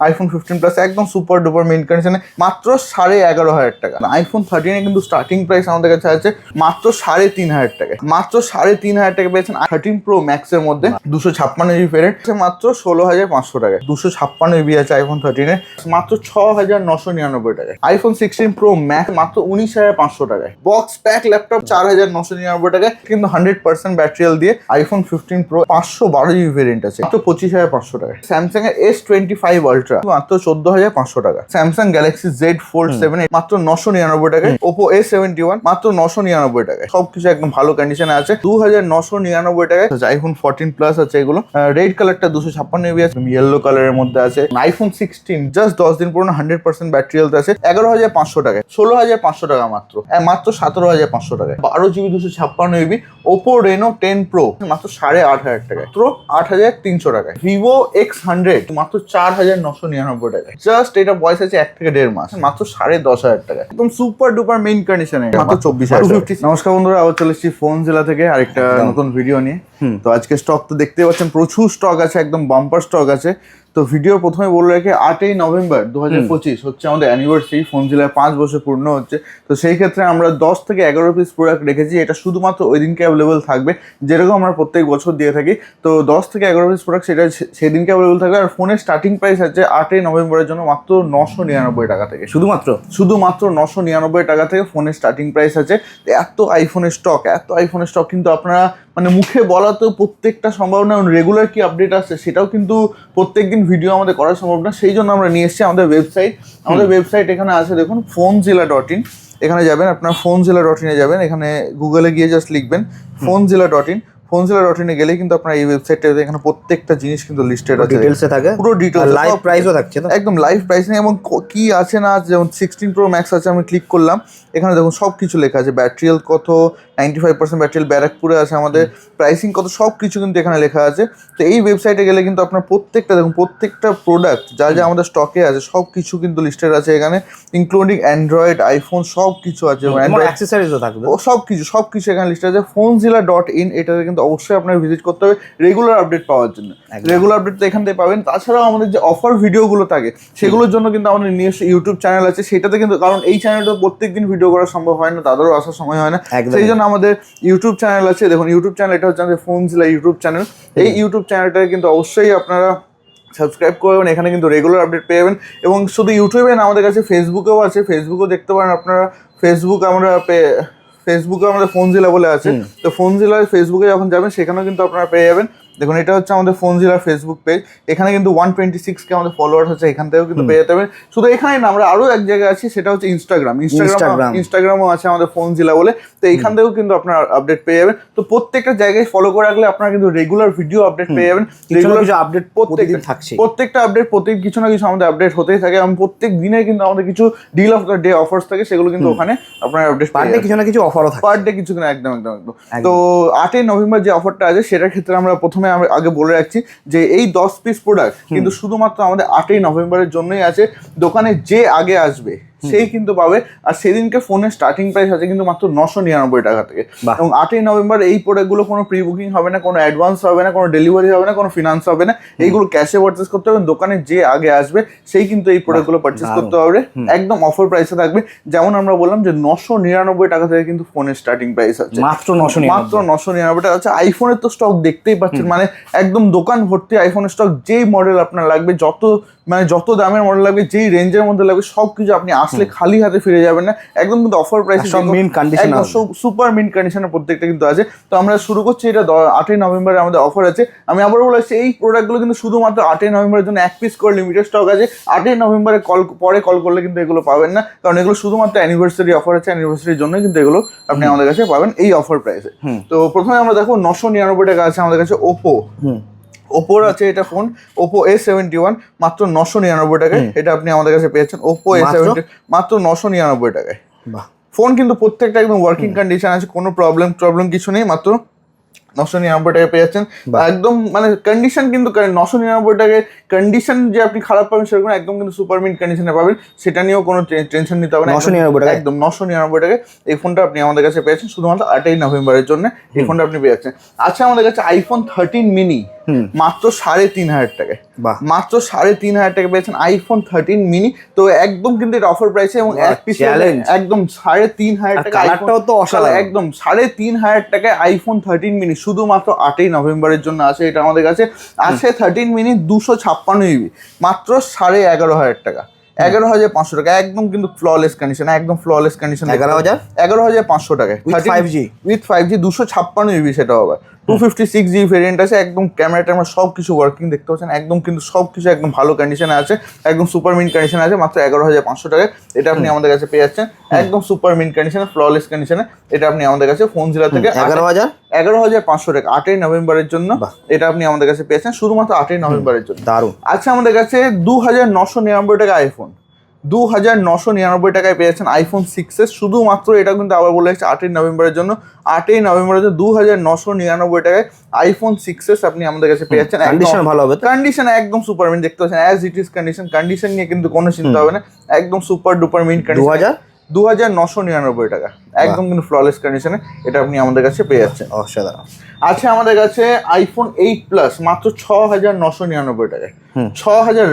IPhone fifteen plus একদম super duper main কন্ডিশনে মাত্র সাড়ে এগারো হাজার টাকা। আইফোন থার্টিনে কিন্তু স্টার্টিং প্রাইস আমাদের কাছে আছে মাত্র সাড়ে তিন হাজার টাকা। মাত্র সাড়ে তিন হাজার টাকা পেয়েছেন থার্টিন প্রো ম্যাক্সের মধ্যে দুশো ছাপ্পান্ন জিবি ভেরিয়েন্ট মাত্র ষোলো হাজার পাঁচশো টাকা। দুশো ছাপ্পান্ন জিবি আছে আইফোন থার্টিনে মাত্র ছ হাজার নশো নিরানব্বই টাকায় আইফোন সিক্সটিন প্রো ম্যাক্স মাত্র উনিশ হাজার পাঁচশো টাকায় বক্স প্যাক ল্যাপটপ চার হাজার নশো নিরানব্বই টাকায় কিন্তু হান্ড্রেড পার্সেন্ট ব্যাটারিয়াল দিয়ে আইফোন ফিফটিন প্রো পাঁচশো বারো জিবি ভেরিয়েন্ট আছে, মাত্র পঁচিশ হাজার পাঁচশো টাকায় স্যামসাং এর এস টোয়েন্টি ফাইভ আলট্রা মাত্র চোদ্দ হাজার পাঁচশো টাকা। Samsung Galaxy Z Fold seven মাত্র নশো নিরানব্বই টাকায়। ওপো এ সেভেন্টি ওয়ান মাত্র নশো নিরানব্বই টাকায়। সবকিছু একদম ভালো কন্ডিশনে আছে। দু হাজার নশো নিরানব্বই টাকায়। আইফোন ফোরটিন প্লাস আছে এগুলো। রেড কালারটা দুশো ছাপ্পান্ন জিবি আছে। ইয়েলো কালারের মধ্যে আছে। আইফোন সিক্সটিন জাস্ট দশ দিন পুরনো হান্ড্রেড পার্সেন্ট ব্যাটারি হেলথ আছে। এগারো হাজার পাঁচশো টাকায়। ষোলো হাজার পাঁচশো টাকা মাত্র। মাত্র সতেরো হাজার পাঁচশো টাকায়। বারো জিবি দুশো ছাপ্পান্ন GB Oppo Reno ten Pro মাত্র সাড়ে আট হাজার টাকায়। মাত্র আট হাজার তিনশো টাকায়। ভিভো এক্স হান্ড্রেড মাত্র চার হাজার নশো নিরানব্বই টাকা জাস্ট এটা বয়স আছে এক থেকে দেড় মাস। মাত্র সাড়ে দশ হাজার টাকা একদম সুপার ডুপার মেইন কন্ডিশনে মাত্র চব্বিশ হাজার নমস্কার বন্ধুরা আবার চলে এসেছি ফোন জেলা থেকে আরেকটা নতুন ভিডিও নিয়ে। তো আজকে স্টক তো দেখতে পাচ্ছেন প্রচুর স্টক আছে একদম বাম্পার স্টক আছে। তো ভিডিও প্রথমে বলে রাখি আটই নভেম্বর দু হাজার পঁচিশ হচ্ছে আমাদের অ্যানিভার্সারি ফোন জেলায় পাঁচ বছর পূর্ণ হচ্ছে। তো সেই ক্ষেত্রে আমরা দশ থেকে এগারো পিস প্রোডাক্ট রেখেছি এটা শুধুমাত্র ওই দিনকে অ্যাভেলেবেল থাকবে যেরকম আমরা প্রত্যেক বছর দিয়ে থাকি। তো দশ থেকে এগারো পিস প্রোডাক্ট সেটা সেদিনকে অ্যাভেলেবেল থাকবে আর ফোনের স্টার্টিং প্রাইস আছে আটই নভেম্বরের জন্য মাত্র নশো নিরানব্বই টাকা থেকে। শুধুমাত্র? শুধুমাত্র নশো নিরানব্বই টাকা থেকে ফোনের স্টার্টিং প্রাইস আছে এত আইফোনের স্টক এত আইফোনের স্টক কিন্তু আপনারা মানে মুখে বলা তো প্রত্যেকটা সম্ভব না রেগুলার কি আপডেট আসছে সেটাও কিন্তু প্রত্যেকদিন ভিডিও আমাদের করা সম্ভব না সেই জন্য আমরা নিয়ে এসেছি আমাদের ওয়েবসাইট আমাদের ওয়েবসাইট এখানে আছে দেখুন ফোন জেলা ডট ইন এখানে যাবেন আপনার ফোন জেলা ডট ইনে যাবেন এখানে গুগলে গিয়ে জাস্ট লিখবেন ফোন জেলা ডট ইন ফোন জেলা ডট ইনে গেলে কিন্তু আপনার এই ওয়েবসাইটটা এখানে প্রত্যেকটা জিনিস কিন্তু লিস্টেড আছে। ডিটেলসে থাকে। পুরো details লাইভ প্রাইসও থাকছে তো একদম লাইভ প্রাইস নেই এবং কি আছে না যেমন সিক্সটিন প্রো ম্যাক্স আছে আমি ক্লিক করলাম। এখানে দেখুন সব কিছু লেখা আছে ব্যাটারিয়াল কত নাইনটি ফাইভ পার্সেন্ট ব্যাটারিয়াল ব্যারাকপুরে আছে আমাদের প্রাইসিং কত সব কিছু কিন্তু এখানে লেখা আছে। তো এই ওয়েবসাইটে গেলে কিন্তু আপনার প্রত্যেকটা দেখুন প্রত্যেকটা প্রোডাক্ট যা যা আমাদের স্টকে আছে সব কিছু কিন্তু লিস্টেড আছে এখানে ইনক্লুডিং অ্যান্ড্রয়েড আইফোন সব কিছু আছে অ্যাক্সেসরিজও থাকবে ও সব কিছু সব কিছু এখানে লিস্ট আছে। ফোন জিলা ডট ইন এটাতে কিন্তু অবশ্যই আপনার ভিজিট করতে হবে রেগুলার আপডেট পাওয়ার জন্য। রেগুলার আপডেট তো এখান থেকে পাবেন। তাছাড়াও আমাদের যে অফার ভিডিওগুলো থাকে সেগুলোর জন্য কিন্তু আমাদের নিজস্ব ইউটিউব চ্যানেল আছে। সেটাতে কিন্তু কারণ এই চ্যানেলটা প্রত্যেকদিন ভিডিও করা সম্ভব হয় না তাদেরও আসার সময় হয় না। সেই জন্য আমাদের ইউটিউব চ্যানেল আছে। দেখুন ইউটিউব চ্যানেল এটা হচ্ছে আমাদের ফোন জিলা ইউটিউব চ্যানেল এই ইউটিউব চ্যানেলটাকে কিন্তু অবশ্যই আপনারা সাবস্ক্রাইব করবেন এখানে কিন্তু রেগুলার আপডেট পেয়ে যাবেন। এবং শুধু ইউটিউবে না আমাদের কাছে ফেসবুকেও আছে। ফেসবুকেও দেখতে পারেন আপনারা। ফেসবুক আমরা পেয়ে ফেসবুকে আমাদের ফোন জেলা বলে আছে। তো ফোন জেলায় ফেসবুকে যখন যাবেন সেখানেও কিন্তু আপনারা পেয়ে যাবেন। দেখুন এটা হচ্ছে আমাদের ফোন জেলা ফেসবুক পেজ এখানে কিন্তু ওয়ান টোয়েন্টি সিক্স কে আমাদের ফলোয়ার হচ্ছে এখান থেকেও কিন্তু পেয়ে যেতে পারেন শুধু এখানে না আমরা আরও এক জায়গায় আছি সেটা হচ্ছে ইনস্টাগ্রাম ইনস্টাগ্রাম ইনস্টাগ্রামও আছে আমাদের ফোন জিলা বলে। তো এখান থেকেও কিন্তু আপনার আপডেট পেয়ে যাবেন। তো প্রত্যেকটা জায়গায় ফলো করে রাখলে আপনারা কিন্তু রেগুলার ভিডিও আপডেট পেয়ে যাবেন। Regular- কিছু আপডেট প্রতিদিন থাকছে প্রত্যেকটা আপডেট প্রত্যেক কিছু না কিছু আমাদের আপডেট হতেই থাকে এবং প্রত্যেক দিনে কিন্তু আমাদের কিছু deal of the day offers থাকে সেগুলো কিন্তু ওখানে আপনার আপডেট পার ডে কিছু না কিছু অফারও থাকে পার ডে কিছু না একদম একদম একদম। তো আটই নভেম্বর যে অফারটা আছে সেটার ক্ষেত্রে আমরা প্রথমে আমরা আগে বলে রাখছি যে এই দশ পিস প্রোডাক্ট কিন্তু শুধুমাত্র আমাদের আটই নভেম্বরের জন্যই আছে। দোকানে যে আগে আসবে সেই কিন্তু পাবে। আর সেদিনকে ফোনের স্টার্টিং প্রাইস আছে কিন্তু মাত্র নশো নিরানব্বই টাকা থেকে। এবং আটই নভেম্বর এই প্রোডাক্টগুলো কোনো প্রি বুকিং হবে না কোনো অ্যাডভান্স হবে না কোনো ডেলিভারি হবে না কোনো ফিনান্স হবে না। এইগুলো ক্যাশে পারচেস করতে হবে। দোকানে যে আগে আসবে সেই কিন্তু এই প্রোডাক্টগুলো পারচেস। করতে হবে। একদম অফার প্রাইসে থাকবে। যেমন আমরা বললাম যে নশো নিরানব্বই টাকা থেকে কিন্তু ফোনের স্টার্টিং প্রাইস আছে। মাত্র নশো মাত্র নশো নিরানব্বই টাকা আছে। আইফোনের তো স্টক দেখতেই পাচ্ছেন। মানে একদম দোকান ভর্তি আইফোনের স্টক যেই মডেল আপনার লাগবে যত মানে যত দামের মডেল লাগবে যেই রেঞ্জের মধ্যে লাগবে সব কিছু আপনি আসলে খালি হাতে ফিরে যাবেন না। একদম কিন্তু অফার প্রাইস সব condition আছে। সুপার মিন কন্ডিশনে প্রত্যেকটা কিন্তু আছে। তো আমরা শুরু করছি এটা আটই নভেম্বরে আমাদের অফার আছে। আমি আবার বলে আসছি এই প্রোডাক্টগুলো কিন্তু শুধুমাত্র আটই নভেম্বরের জন্য এক পিস করে লিমিটেড স্টক আছে। আটই নভেম্বরে কল পরে কল করলে কিন্তু এগুলো পাবেন না। কারণ এগুলো শুধুমাত্র অ্যানিভার্সারি অফার আছে। অ্যানিভার্সারির জন্য কিন্তু এগুলো আপনি আমাদের কাছে পাবেন এই অফার প্রাইসে তো প্রথমে আমরা দেখো নশো নিরানব্বই টাকা আছে আমাদের কাছে ওপো ওপোর আছে এটা phone Oppo A seventy one মাত্র নশো নিরানব্বই টাকায়। এটা আপনি আমাদের কাছে পেয়েছেন ওপো এ? সেভেন্টি মাত্র নশো নিরানব্বই টাকায়। বাহ। ফোন কিন্তু প্রত্যেকটা একদম ওয়ার্কিং কন্ডিশন আছে কোনো প্রবলেম প্রবলেম কিছু নেই মাত্র নশো নিরানব্বই টাকায় পেয়ে যাচ্ছেন। একদম মানে কন্ডিশন কিন্তু নশো নিরানব্বই টাকায় কন্ডিশন যে আপনি খারাপ পাবেন সেরকম একদম কিন্তু সুপার মিন কন্ডিশনে পাবেন। সেটা নিয়েও কোনো টেনশন নিতে হবে না। নশো নিরানব্বই টাকা একদম নশো নিরানব্বই টাকায় এই ফোনটা আপনি আমাদের কাছে পেয়েছেন শুধুমাত্র আটই নভেম্বরের জন্য এই ফোনটা আপনি পেয়ে যাচ্ছেন আচ্ছা আমাদের কাছে আইফোন থার্টিন মিনি। মাত্র সাড়ে তিন হাজার টাকায়। বাহ। মাত্র সাড়ে তিন হাজার টাকা পেয়েছেন আইফোন থার্টিন মিনি তো একদম কিন্তু এটা অফার প্রাইসে এবং এক পিস একদম সাড়ে তিন হাজার আর টাকা তো অসাধারণ। একদম সাড়ে তিন হাজার টাকায় আইফোন থার্টিন মিনি শুধুমাত্র আটই নভেম্বরের জন্য আছে এটা আমাদের কাছে। আছে থার্টিন মিনি দুশো ছাপ্পান্ন জিবি মাত্র সাড়ে এগারো হাজার টাকা। এগারো হাজার পাঁচশো টাকা। একদম কিন্তু ফ্ললেস কন্ডিশন একদম ফ্ললেস কন্ডিশন এগারো হাজার? এগারো হাজার পাঁচশো টাকায়। With 5G? With five G দুশো ছাপ্পান্ন জিবি সেটা হবে two fifty six GB variant আছে একদম ক্যামেরা ট্যামেরা সব কিছু ওয়ার্কিং দেখতে পাচ্ছেন একদম কিন্তু সব কিছু একদম ভালো কন্ডিশনে আছে একদম সুপার মিন কন্ডিশনে আছে মাত্র এগারো হাজার পাঁচশো টাকায় এটা আপনি আমাদের কাছে পেয়ে যাচ্ছেন একদম সুপার মিন কন্ডিশনে ফ্ললেস কন্ডিশনে এটা আপনি আমাদের কাছে ফোন জেলা থেকে এগারো হাজার? এগারো হাজার পাঁচশো টাকা আটই নভেম্বরের জন্য এটা আপনি আমাদের কাছে পেয়েছেন শুধুমাত্র আটই নভেম্বরের জন্য। দারুণ। আচ্ছা আমাদের কাছে দু হাজার নশো নিরানব্বই টাকা আইফোন দু হাজার নশো নিরানব্বই টাকায় পেয়েছেন আইফোন সিক্সের শুধুমাত্র এটা কিন্তু আবার বলে যাচ্ছে আটই নভেম্বরের জন্য। আটই নভেম্বরের জন্য দু হাজার নশো নিরানব্বই টাকায় আইফোন সিক্সেস আপনি আমাদের কাছে পেয়ে যাচ্ছেন কন্ডিশন ভালো হবে কন্ডিশন একদম সুপার মিন দেখতে পাচ্ছেন as it is condition condition নিয়ে কিন্তু কোনো চিন্তা হবে না। একদম সুপার ডুপার মিন দু কন্ডিশন হাজার দু হাজার নশো নিরানব্বই টাকা। একদম কিন্তু ফ্ললেস কন্ডিশনে এটা আপনি আমাদের কাছে পেয়ে যাচ্ছেন অসাধারণ। আছে আমাদের কাছে আইফোন এইট প্লাস মাত্র ছ হাজার নশো নিরানব্বই টাকায়। ছ হাজার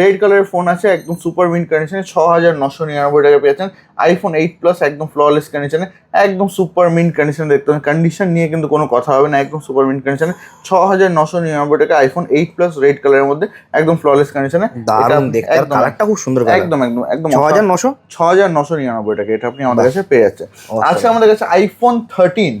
রেড কালারের ফোন আছে একদম সুপার মিন কন্ডিশনে ছ হাজার নশো নিরানব্বই টাকা পেয়েছেন। আইফোন এইট প্লাস একদম ফ্ললেস কন্ডিশনে একদম সুপার মিন কন্ডিশনে দেখতে পাবেন কন্ডিশন নিয়ে কিন্তু কোনো কথা হবে না একদম সুপার মিন কন্ডিশনে ছ হাজার নশো নিরানব্বই টাকা আইফোন এইট প্লাস রেড কালারের মধ্যে একদম ফ্ললেস কন্ডিশনে দারুণ দেখতে। আর কালারটা খুব সুন্দর একদম একদম একদম। ছ হাজার নশো? ছ হাজার নশো নিরানব্বই টাকা এটা আপনি আমাদের কাছে পেয়ে যাচ্ছেন। আছে আমাদের কাছে আইফোন থার্টিন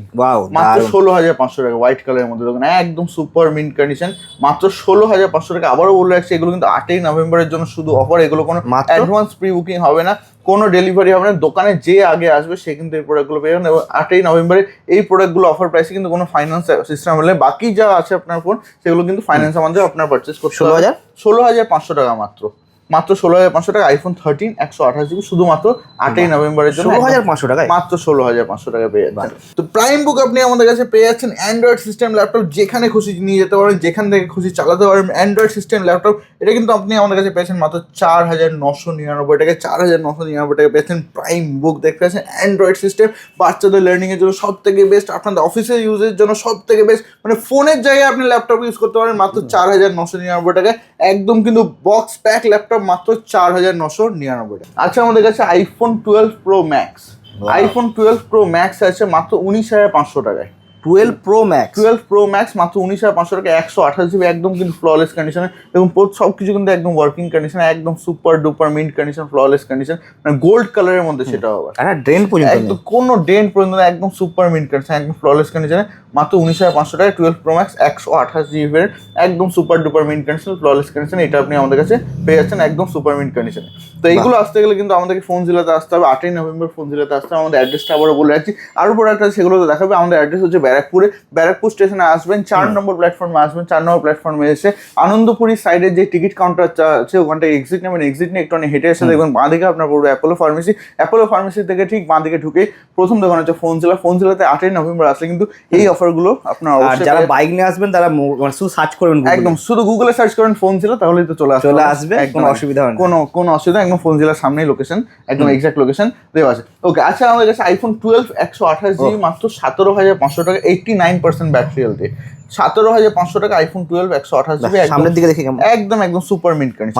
মাত্র ষোলো হাজার পাঁচশো টাকা হোয়াইট কালারের মধ্যে। দেখুন একদম সুপার মিন কন্ডিশন মাত্র ষোলো হাজার পাঁচশো টাকা। আবারও বলে রাখছি এগুলো কিন্তু আটই নভেম্বরের জন্য শুধু অফার এগুলো কোনো? অ্যাডভান্স প্রি বুকিং হবে না। কোনো ডেলিভারি হবে না দোকানে যে আগে আসবে সে কিন্তু এই প্রোডাক্টগুলো পেয়ে যাবেন এবং আটই নভেম্বরে এই প্রোডাক্টগুলো অফার প্রাইসে কিন্তু কোনো ফাইন্যান্স সিস্টেম হলে বাকি যা আছে আপনার ফোন সেগুলো কিন্তু ফাইন্যান্স আমাদের আপনার পারচেস করতে ষোলো হাজার? ষোলো হাজার পাঁচশো টাকা মাত্র। মাত্র ষোলো হাজার পাঁচশো টাকা আইফোন থার্টিন একশো আঠাশ জিবি শুধুমাত্র আটই নভেম্বরের জন্য ষোলো হাজার পাঁচশো টাকায়? মাত্র ষোলো হাজার পাঁচশো টাকা পেয়ে যাচ্ছেন। তো প্রাইম বুক আপনি আমাদের কাছে পেয়ে যাচ্ছেন অ্যান্ড্রয়েড সিস্টেম ল্যাপটপ যেখানে খুশি নিয়ে যেতে পারেন যেখান থেকে খুশি চালাতে পারেন অ্যান্ড্রয়েড সিস্টেম ল্যাপটপ এটা কিন্তু আপনি আমাদের কাছে পেয়েছেন মাত্র চার হাজার নশো নিরানব্বই টাকা চার হাজার নশো নিরানব্বই টাকা পেয়েছেন প্রাইম বুক দেখতে পাচ্ছেন অ্যান্ড্রয়েড সিস্টেম বাচ্চাদের লার্নিংয়ের জন্য সব থেকে বেস্ট আপনাদের অফিসের ইউজের জন্য সব থেকে বেস্ট মানে ফোনের জায়গায় আপনি ল্যাপটপ ইউজ করতে পারেন মাত্র চার হাজার নশো নিরানব্বই টাকা একদম কিন্তু বক্স প্যাক ল্যাপটপ মাত্র চার হাজার নশো নিরানব্বই টাকা আচ্ছা আমাদের কাছে iPhone twelve pro max iPhone twelve pro max আছে মাত্র উনিশ হাজার পাঁচশো টাকায়। Twelve pro max twelve pro max মাত্র উনিশ হাজার পাঁচশো টাকা একশো আঠাশ জিবি একদম কিন্তু ফ্ললেস কন্ডিশনে এবং সব কিছু কিন্তু একদম ওয়ার্কিং কন্ডিশনে একদম super duper mint condition flawless condition মানে গোল্ড কালারের মধ্যে সেটা হবে একটা ড্রেন পর্যন্ত একদম কোনো ডেন্ট পর্যন্ত একদম সুপার মিন্ট কন্ডিশন একদম ফ্ললেস কন্ডিশনে মাত্র উনিশ হাজার পাঁচশো টাকা টুয়েলভ প্রো ম্যাক্স একশো আঠাশ জিবি একদম super duper mint condition flawless condition এটা আপনি আমাদের কাছে পেয়ে যাচ্ছেন একদম সুপার মিন্ট কন্ডিশনে তো এইগুলো আসতে গেলে কিন্তু আমাদেরকে ফোন জেলাতে আসতে হবে আটই নভেম্বর ফোন জেলাতে আসতে হবে আমাদের অ্যাড্রেসটা আবারও বলে রাখছি। আরও প্রোডাক্ট আছে সেগুলো দেখাবে। আমাদের অ্যাড্রেস হচ্ছে ব্যারাকপুরে ব্যারাকপুর স্টেশনে আসবেন চার নম্বর প্ল্যাটফর্মে আসবেন চার নম্বর প্ল্যাটফর্মে এসে আনন্দপুরি সাইডের যে টিকিট কাউন্টার আছে ওখানটা এক্সিট নেবেন এক্সিট নিয়ে একটু হেঁটে এসে দেখবেন বাঁ দিকে আপনার পড়বে অ্যাপোলো ফার্মেসি অ্যাপোলো ফার্মেসি থেকে ঠিক বাঁ দিকে ঢুকে প্রথম দোকান হচ্ছে ফোন জেলা ফোন জেলাতে আটই নভেম্বর আসলে কিন্তু এই অফারগুলো আপনার যারা বাইক নিয়ে আসবেন তারা মানে শুধু সার্চ করবেন একদম শুধু গুগলে সার্চ করেন ফোন জেলা তাহলেই তো চলে আসবে চলে আসবে, কোনো অসুবিধা হয় কোনো কোনো অসুবিধা একদম ফোন জেলার সামনেই লোকেশন একদম এক্সাক্ট লোকেশন দেওয়া আছে। ওকে আচ্ছা আমাদের কাছে আইফোন টুয়েলভ একশো আঠাশ জিবি মাত্র সতেরো হাজার পাঁচশো টাকা। এইটটি নাইন পার্সেন্ট ব্যাটারি হেলথে সতেরো হাজার পাঁচশো টাকা আইফোন টুয়েলভ একশো আঠাশ জিবি সামনের দিকে দেখি একদম একদম সুপার মিন্ট কন্ডিশন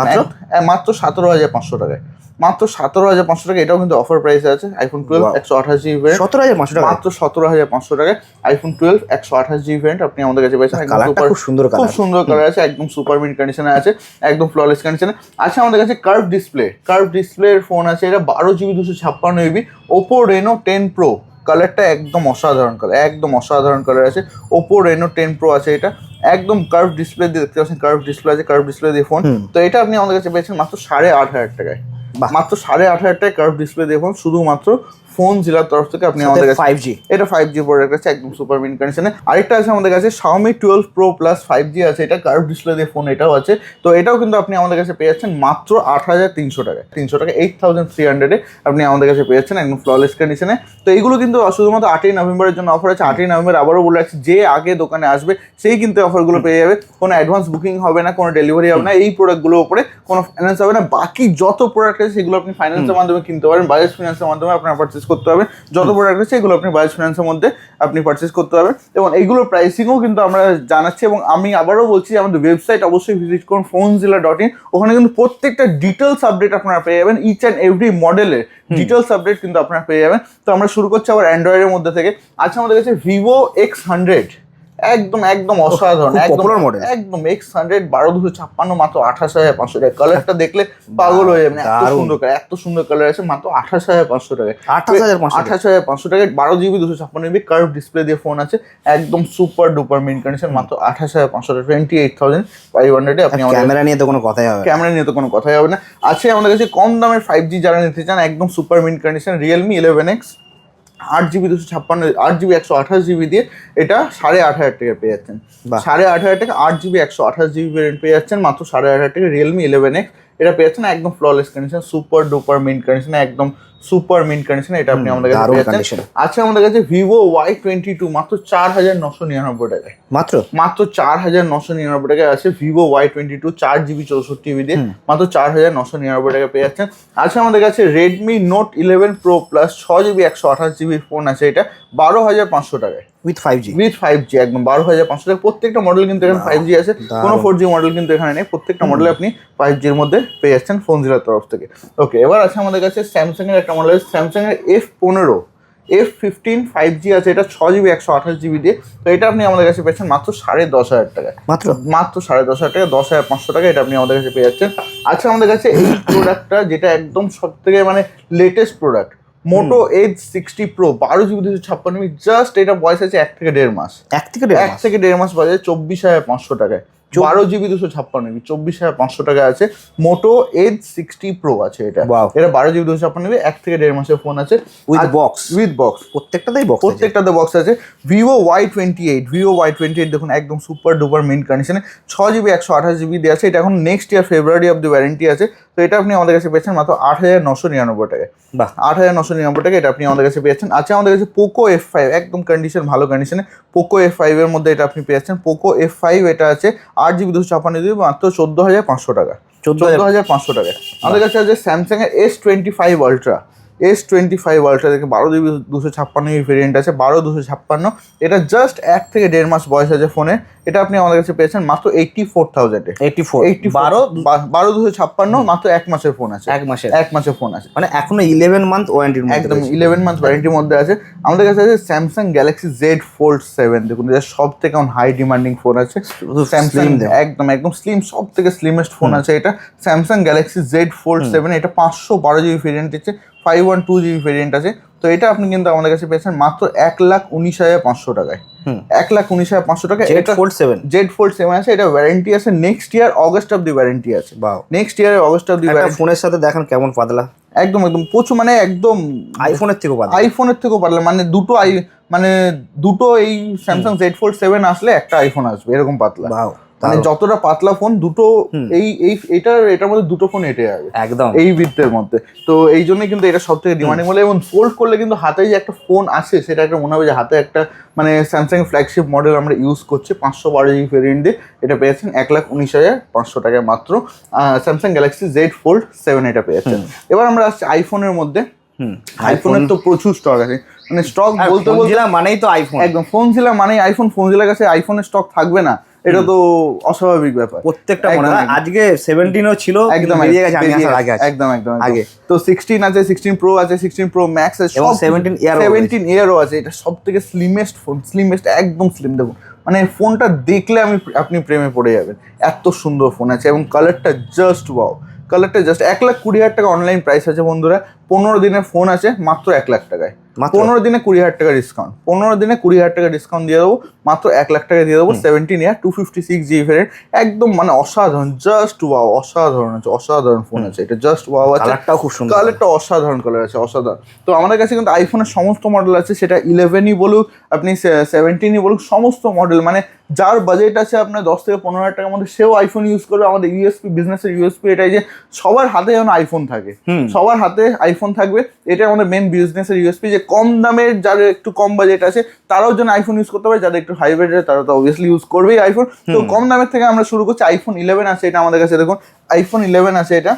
মাত্র? সতেরো হাজার পাঁচশো টাকায়। মাত্র সতেরো হাজার পাঁচশো টাকা এটাও কিন্তু অফার প্রাইসে আছে আইফোন টুয়েলভ একশো আঠাশ জিবি সতেরো হাজার পাঁচশো টাকা মাত্র সতেরো হাজার পাঁচশো টাকায় আইফোন টুয়েলভ একশো আঠাশ জিবি ভ্যারিয়েন্ট আপনি আমাদের কাছে super- খুব সুন্দর খুব সুন্দর কালার আছে একদম সুপার মিন কন্ডিশনে আছে একদম ফ্ললেস কন্ডিশনে আছে আমাদের কাছে curve display curve display phone আছে এটা বারো জিবি দুশো ছাপ্পান্ন GB Oppo Reno ten pro কালারটা একদম অসাধারণ কালার একদম অসাধারণ কালার আছে। ওপো রেনো টেন প্রো আছে এটা। একদম কার্ভ ডিসপ্লে দিয়ে দেখতে পাচ্ছেন কার্ভ ডিসপ্লে আছে কার্ভ ডিসপ্লে দিয়ে ফোন তো এটা আপনি আমাদের কাছে পেয়েছেন মাত্র সাড়ে আট হাজার টাকায়। মাত্র সাড়ে আট হাজার টাকায় কার্ভ ডিসপ্লে দিয়ে ফোন শুধুমাত্র ফোন জেলার তরফ থেকে আপনি আমাদের কাছে ফাইভ জি এটা ফাইভ জি প্রোডাক্ট আছে একদম সুপার মিন কন্ডিশনে আরেকটা আছে আমাদের কাছে Xiaomi twelve pro plus five G আছে এটা কার্ভ ডিসপ্লে দিয়ে ফোন এটাও আছে। তো এটাও কিন্তু আপনি আমাদের কাছে পেয়ে যাচ্ছেন মাত্র আট হাজার তিনশো টাকা তিনশো টাকা এইট থাউজেন্ড থ্রি হান্ড্রেডে আপনি আমাদের কাছে পেয়ে যাচ্ছেন একদম ফ্ললেস কন্ডিশনে তো এইগুলো কিন্তু শুধুমাত্র আটই নভেম্বরের জন্য অফার আছে। আটই নভেম্বর আবারও বলে রাখছি যে আগে দোকানে আসবে সেই কিন্তু অফারগুলো পেয়ে যাবে। কোনো অ্যাডভান্স বুকিং হবে না কোনো ডেলিভারি হবে না এই প্রোডাক্টগুলোর উপরে কোনো ফাইন্যান্স হবে না। বাকি যত প্রোডাক্ট আছে সেগুলো আপনি ফাইন্যান্সের মাধ্যমে কিনতে পারেন বাজাজ ফিনান্সের মাধ্যমে আপনারা পারচেস করতে হবে। যত প্রোডাক্ট আছে এগুলো আপনি বাজাজ ফিনান্সের মধ্যে আপনি পারচেস করতে পারবেন। এবং এইগুলোর প্রাইসিংও কিন্তু আমরা জানাচ্ছি এবং আমি আবারও বলছি যে আমাদের ওয়েবসাইট অবশ্যই ভিজিট করুন ফোন জিলা ডট ইন ওখানে কিন্তু প্রত্যেকটা ডিটেলস আপডেট আপনারা পেয়ে যাবেন ইচ অ্যান্ড এভরি মডেলের ডিটেলস আপডেট কিন্তু আপনারা পেয়ে যাবেন। তো আমরা শুরু করছি আবার অ্যান্ড্রয়েডের মধ্যে থেকে। আচ্ছা আমাদের কাছে ভিভো এক্স হান্ড্রেড একদম একদম অসাধারণ একদম একদম এক্স হান্ড্রেড বারো দুশো ছাপ্পান্ন মাত্র আঠাশ হাজার পাঁচশো টাকা। কালারটা দেখলে পাগল হয়ে যাবে এত সুন্দর কালার এত সুন্দর কালার আছে মাত্র আঠাশ হাজার পাঁচশো 28,500 আঠাশ হাজার পাঁচশো টাকা। বারো জিবি দুশো ছাপ্পান্ন জিবি কার্ভ ডিসপ্লে দিয়ে ফোন আছে একদম সুপার ডুপার মিন কন্ডিশন মাত্র আঠাশ হাজার পাঁচশো টাকা টোয়েন্টি এইট থাউজেন্ড ফাইভ হান্ড্রেডে আপনি ক্যামেরা নিয়ে তো কোনো কথাই হবে ক্যামেরা নিয়ে তো কোনো কথাই হবে না। আছে আমাদের কাছে কম দামের ফাইভ জি যারা নিতে চান একদম super mint condition Realme eleven X আট জিবি দুশো ছাপ্পান্ন আট জিবি একশো আঠাশ জিবি দিয়ে এটা সাড়ে আট হাজার টাকা পেয়ে যাচ্ছেন। সাড়ে আট হাজার টাকা আট জিবি একশো আঠাশ জিবি ভেরিয়েন্ট পেয়ে যাচ্ছেন মাত্র সাড়ে আট হাজার টাকা রিয়েলমি ইলেভেন এক্স এটা পেয়ে যাচ্ছেন একদম flawless condition super duper mint condition একদম সুপার মিন্ট কন্ডিশন এটা আপনি আমাদের কাছে পেয়ে যাচ্ছেন। আছে আমাদের কাছে ভিভো ওয়াই টোয়েন্টি টু মাত্র চার হাজার নশো নিরানব্বই টাকায়। মাত্র? মাত্র চার হাজার নশো নিরানব্বই টাকায় আছে ভিভো ওয়াই টোয়েন্টি টু চার জিবি চৌষট্টি জিবি দিয়ে মাত্র চার হাজার নশো নিরানব্বই টাকা পেয়ে যাচ্ছেন। আছে আমাদের কাছে Redmi Note eleven pro plus ছ জিবি একশো আঠাশ জিবির ফোন আছে এটা বারো হাজার পাঁচশো টাকায়। With five G with five G একদম বারো হাজার পাঁচশো টাকা। প্রত্যেকটা মডেল কিন্তু এখানে ফাইভ জি আছে। কোনো ফোর জি মডেল কিন্তু এখানে নেই। প্রত্যেকটা মডেল আপনি ফাইভ জির মধ্যে পেয়ে যাচ্ছেন ফোন জিরোর তরফ থেকে। ওকে এবার আছে আমাদের কাছে স্যামসাং এর একটা মডেল স্যামসাং এর এফ পনেরো। এফ ফিফটিন ফাইভ জি আছে। এটা ছ জিবি একশো আঠাশ জিবি দিয়ে। তো এটা আপনি আমাদের কাছে পেয়েছেন মাত্র সাড়ে দশ হাজার টাকায়। মাত্র? মাত্র সাড়ে দশ হাজার টাকা দশ হাজার পাঁচশো টাকা এটা আপনি আমাদের কাছে পেয়ে যাচ্ছেন। আচ্ছা আমাদের কাছে এই প্রোডাক্টটা যেটা একদম সব থেকে মানে latest product Moto H sixty pro বারো জিবি দুশো ছাপ্পান্ন জাস্ট এটা বয়স আছে এক থেকে দেড় মাস। এক থেকে এক থেকে দেড় মাস বাজে চব্বিশ হাজার পাঁচশো টাকায়। বারো জিবি দুশো ছাপ্পান্ন জিবি চব্বিশ হাজার পাঁচশো টাকা আছে। মোটো এইচ সিক্সটি প্রো আছে এটা. এটা বারো জিবি দুশো ছাপ্পান্ন জিবি এক থেকে দেড় মাসের ফোন আছে। উইথ বক্স উইথ বক্স প্রত্যেকটাতেই বক্স প্রত্যেকটাতে বক্স আছে। Vivo Y twenty eight Vivo Y twenty eight দেখুন একদম সুপার ডুপার মেন কন্ডিশনে ছ জিবি একশো আঠাশ জিবি দিয়ে আছে। এটা এখন next year February of the warranty আছে। তো এটা আপনি আমাদের কাছে পেয়েছেন মাত্র আট হাজার নশো নিরানব্বই টাকায়। বাহ। আট হাজার নশো নিরানব্বই টাকা এটা আপনি আমাদের কাছে পেয়েছেন। আছে আমাদের কাছে পোকো এফ ফাইভ একদম কন্ডিশন ভালো কন্ডিশনে পোকো এফ ফাইভের মধ্যে এটা আপনি পেয়েছেন। পোকো এফ ফাইভ এটা আছে আট জিবি দুশো ছাপান্ন জিবি মাত্র চোদ্দ হাজার পাঁচশো টাকা। 14,000 চোদ্দ হাজার পাঁচশো টাকা। আমাদের কাছে আছে স্যামসাং এর S twenty five Ultra S twenty five Ultra থেকে বারো জিবি দুশো ছাপ্পান্ন ভেরিয়েন্ট আছে বারো দুশো ছাপ্পান্ন। এটা জাস্ট এক থেকে দেড় মাস বয়স আছে ফোনে এটা আপনি আমাদের কাছে পেয়েছেন মাত্র এইটটি ফোর থাউজেন্ডে এইটটি ফোর এইটটি বারো বারো দুশো ছাপ্পান্ন মাত্র এক মাসের ফোন আছে। এক মাসের। এক মাসের ফোন আছে। মানে এখনও ইলেভেন মান্থ ওয়ারেন্টির মধ্যে একদম ইলেভেন মান্থ ওয়ারেন্টির মধ্যে আছে। আমাদের কাছে আছে Samsung Galaxy Z Fold seven দেখুন এটা সব থেকে এখন হাই ডিমান্ডিং ফোন আছে স্যামসাং একদম একদম স্লিম সব থেকে স্লিমেস্ট ফোন আছে এটা। Samsung Galaxy Z Fold seven এটা পাঁচশো বারো জিবি ভেরিয়েন্ট আছে five one two GB variant আছে। তো এটা আপনি কিন্তু আমাদের কাছে পেয়েছেন মাত্র এক লাখ উনিশ হাজার পাঁচশো টাকায়। এক লাখ উনিশ হাজার পাঁচশো টাকা Z fold seven Z fold seven আছে এটা ওয়ারেন্টি আছে। Next year August of the warranty আছে নেক্সট ইয়ারের অগস্ট অফ দি ফোনের সাথে দেখেন কেমন পাতলা। একদম একদম। প্রচুর মানে একদম আইফোনের থেকেও পাতলা। আইফোনের থেকেও পারলে মানে দুটো আই মানে দুটো এই স্যামসাং জেড ফোল্ড সেভেন আসলে একটা আইফোন আসবে এরকম পাতলা। মানে যতটা পাতলা ফোন দুটো এই এই এটার এটার মধ্যে দুটো ফোন এটে যাবে। একদম। এই বৃত্তের মধ্যে। তো এই জন্যই কিন্তু এটা সব থেকে ডিমান্ডিং বলে এবং ফোল্ড করলে কিন্তু হাতে যে একটা ফোন আছে সেটা একটা মনে হবে যে হাতে একটা মানে স্যামসাং ফ্ল্যাগশিপ মডেল আমরা ইউজ করছি পাঁচশো বারো জিবি ভেরিয়েন্ট দিয়ে। এটা পেয়েছেন এক লাখ উনিশ হাজার পাঁচশো টাকায় মাত্র। Samsung Galaxy Z Fold seven এটা পেয়েছেন। এবার আমরা আসছি আইফোনের মধ্যে। হুম আইফোনের তো প্রচুর স্টক আছে। মানে স্টক বলতে বলতে মানেই তো আইফোন একদম ফোন ছিল মানে আইফোন ফোন জেলার কাছে আইফোনের স্টক থাকবে না। এটা তো অস্বাভাবিক ব্যাপার। প্রত্যেকটা মনে একদম, হয়। আজকে সেভেন্টিনও ছিল একদম বেরিয়ে গেছে আমি আসার আগে একদম একদম। আগে। তো সিক্সটিন আছে সিক্সটিন প্রো আছে সিক্সটিন প্রো ম্যাক্স আছে এবং 17 Air ও সেভেন্টিন ইয়ারও আছে। এটা সব থেকে স্লিমেস্ট ফোন স্লিমেস্ট একদম স্লিম দেখুন মানে ফোনটা দেখলে আমি আপনি প্রেমে পড়ে যাবেন। এত সুন্দর ফোন আছে এবং কালারটা জাস্ট ওয়াও কালারটা জাস্ট এক লাখ কুড়ি হাজার টাকা অনলাইন প্রাইস আছে বন্ধুরা। পনেরো দিনের ফোন আছে মাত্র এক লাখ টাকায়? পনেরো দিনে কুড়ি হাজার টাকা ডিসকাউন্ট পনেরো দিনে কুড়ি হাজার টাকা ডিসকাউন্ট দিয়ে দেবো মাত্র এক লাখ টাকা দিয়ে দেবো seventeen Air two fifty six GB variant একদম মানে অসাধারণ জাস্ট ওয়াও অসাধারণ আছে অসাধারণ ফোন আছে। এটা জাস্ট ওয়াও আছে। কালারটাও খুব সুন্দর। কালারটা অসাধারণ কালার আছে অসাধারণ। তো আমাদের কাছে কিন্তু আইফোনের সমস্ত মডেল আছে সেটা ইলেভেনই বলুক আপনি সেভেন্টিনই বলুক সমস্ত মডেল মানে যার বাজেট আছে আপনার দশ থেকে পনেরো হাজার টাকার মধ্যে সেও আইফোন ইউজ করবে। আমাদের ইউএসপি বিজনেসের ইউএসপি এটাই যে সবার হাতে যেন আইফোন থাকে। সবার হাতে আইফোন থাকবে। এটা আমাদের মেন বিজনেসের ইউএসপি যে কম দামের যাদের একটু কম বাজেট আছে তারাও যেন আইফোন ইউজ করতে পারে। যাদের একটু হাই বাজেট তারা তো অবভিয়াসলি ইউজ করবেই আইফোন তো কম দামের থেকে আমরা শুরু করছি আইফোন ইলেভেন আছে এটা আমাদের কাছে দেখুন। আইফোন ইলেভেন আছে এটা।